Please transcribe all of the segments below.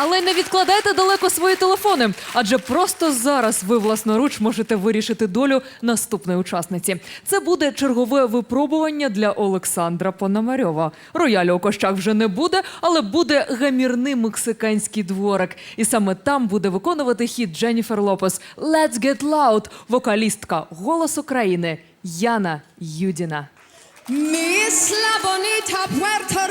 Але не відкладайте далеко свої телефони, адже просто зараз ви власноруч можете вирішити долю наступної учасниці. Це буде чергове випробування для Олександра Пономарьова. Роялю у кощах вже не буде, але буде гамірний мексиканський дворик. І саме там буде виконувати хіт Дженніфер Лопес «Let's get loud» вокалістка «Голос України» Яна Юдіна. Miss La Bonita Puerto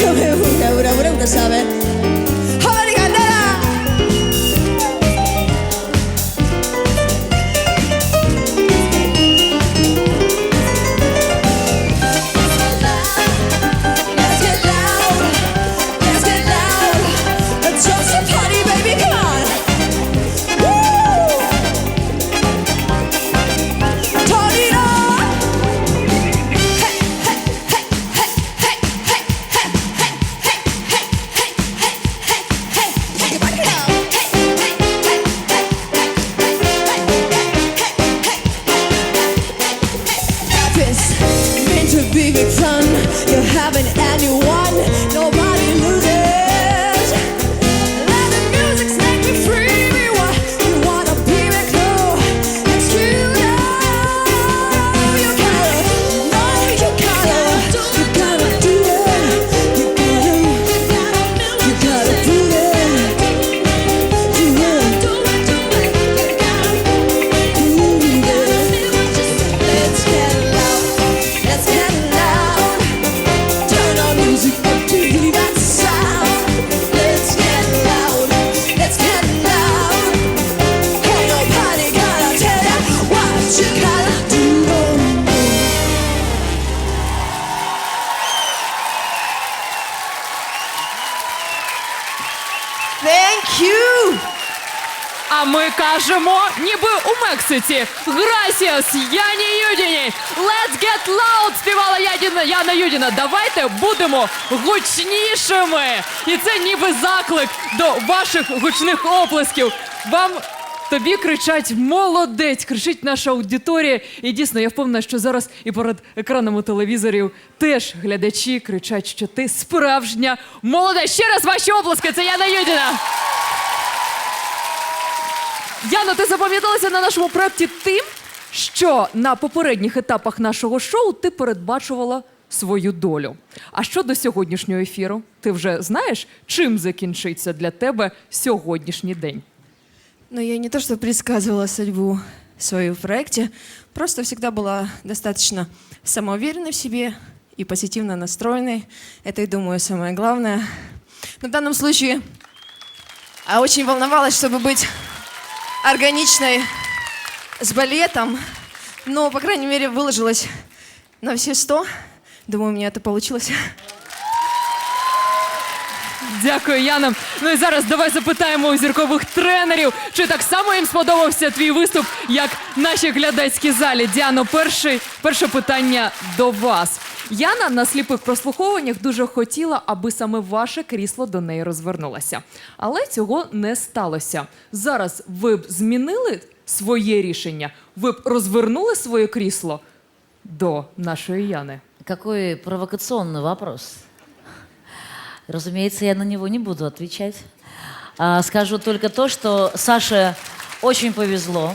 que me una, una, una, una, sabe. Кажемо, ніби у Мексиці. Грасіас, Яні Юдіні. Let's get loud, співала Ядіна, Яна Юдіна. Давайте будемо гучнішими. І це ніби заклик до ваших гучних оплесків. Вам тобі кричать молодець, кричить наша аудиторія. І дійсно, я впевнена, що зараз і перед екранами телевізорів теж глядачі кричать, що ти справжня молодець. Ще раз ваші оплески. Це Яна Юдіна. Яно, ти запам'яталася на нашому проєкті тим, що на попередніх етапах нашого шоу ти передбачувала свою долю. А щодо сьогоднішнього ефіру, ти вже знаєш, чим закінчиться для тебе сьогоднішній день? Но я не то, что предсказывала судьбу свою в проекте, просто всегда была достаточно самоуверенной в себе и позитивно настроенной. Это, я думаю, самое главное. Но в данном случае а очень волновалась, чтобы быть органичной с балетом. Но, по крайней мере, выложилась на все сто. Думаю, у меня это получилось. Дякую, Яна. Ну і зараз давай запитаємо у зіркових тренерів, чи так само їм сподобався твій виступ, як нашій глядацькій залі. Діано, перший, перше питання до вас. Яна на сліпих прослуховуваннях дуже хотіла, аби саме ваше крісло до неї розвернулося. Але цього не сталося. Зараз ви б змінили своє рішення? Ви б розвернули своє крісло до нашої Яни? Какой провокационный вопрос. Разумеется, я на него не буду отвечать. А, скажу только то, что Саше очень повезло.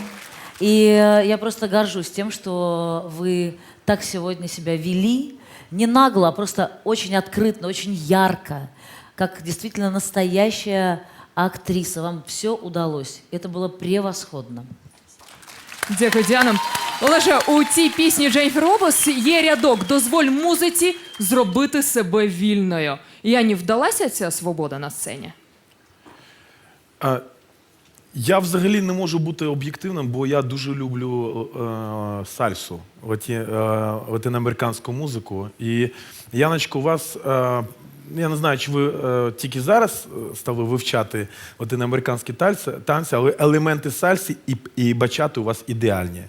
И э, я просто горжусь тем, что вы так сегодня себя вели. Не нагло, а просто очень открыто, очень ярко. Как действительно настоящая актриса. Вам все удалось. Это было превосходно. Дякую, Діана. Олеже, у цій пісні Дженніфер Робос є рядок Дозволь музиці зробити себе вільною. Яні вдалася ця свобода на сцені? А, я взагалі не можу бути об'єктивним, бо я дуже люблю е, сальсу, е, латиноамериканську музику. І Яночко, у вас, е, я не знаю, чи ви е, тільки зараз е, стали вивчати латиноамериканські танці, танці, але елементи сальсі і, і бачати у вас ідеальні.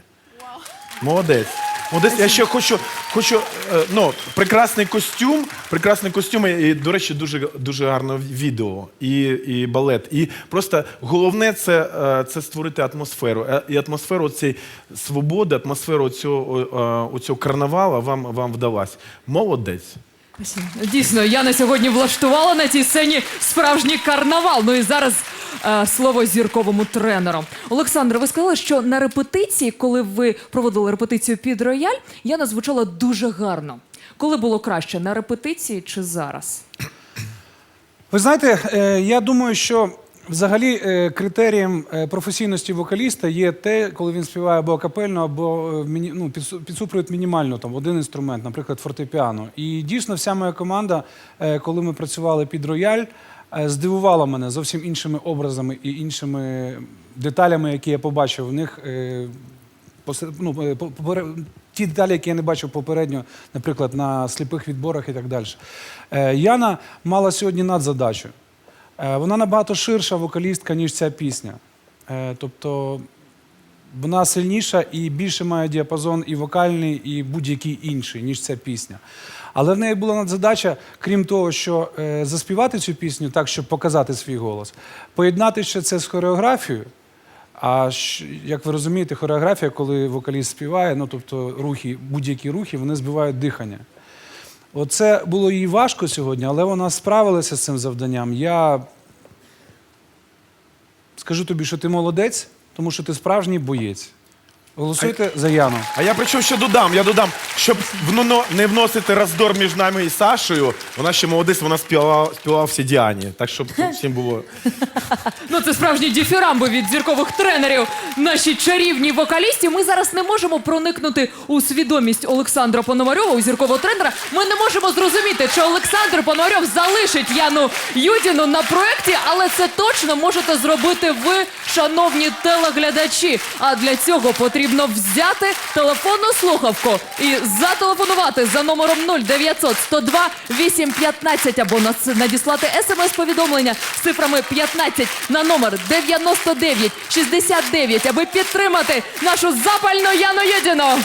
Молодець. Молодець. Я ще хочу, хочу е, ну, прекрасний костюм, прекрасний костюм, і, до речі, дуже, дуже гарне відео і, і балет. І просто головне це, е, це створити атмосферу. Е, І атмосферу цієї свободи, атмосферу цього, е, оцього карнавала вам, вам вдалась. Молодець. Дійсно, Яна сьогодні влаштувала на цій сцені справжній карнавал. Ну і зараз е, слово зірковому тренеру. Олександр, ви сказали, що на репетиції, коли ви проводили репетицію під рояль, Яна звучала дуже гарно. Коли було краще на репетиції чи зараз? Ви знаєте, е, я думаю, що взагалі е, критерієм професійності вокаліста є те, коли він співає або акапельно, або е, ну, під, мінімально, там один інструмент, наприклад, фортепіано. І дійсно, вся моя команда, коли ми працювали під рояль, здивувала мене зовсім іншими образами і іншими деталями, які я побачив в них. е, ну, е, ті деталі, які я не бачив попередньо, наприклад, на сліпих відборах і так далі. Е, Яна мала сьогодні надзадачу. Е, Вона набагато ширша вокалістка, ніж ця пісня. Е, Тобто вона сильніша і більше має діапазон і вокальний, і будь-який інший, ніж ця пісня. Але в неї була надзадача, крім того, що е, заспівати цю пісню так, щоб показати свій голос, поєднати ще це з хореографією. А як ви розумієте, хореографія, коли вокаліст співає, ну тобто рухи, будь-які рухи, вони збивають дихання. Оце було їй важко сьогодні, але вона справилася з цим завданням. Я скажу тобі, що ти молодець, тому що ти справжній боєць. Голосуйте за Яну. А я причому ще додам, я додам, щоб вно- не вносити роздор між нами і Сашею, вона ще молодець, вона співала, співала всі Діані. Так, щоб всім було. Ну, це справжні діфірамби від зіркових тренерів. Наші чарівні вокалісті. Ми зараз не можемо проникнути у свідомість Олександра Пономарьова, у зіркового тренера. Ми не можемо зрозуміти, чи Олександр Пономарьов залишить Яну Юдіну на проєкті, але це точно можете зробити ви, шановні телеглядачі. А для цього потрібно взяти телефонну слухавку і зателефонувати за номером 0900 102 815 або надіслати смс-повідомлення з цифрами 15 на номер 99 69, аби підтримати нашу запальну Яну Єдіну.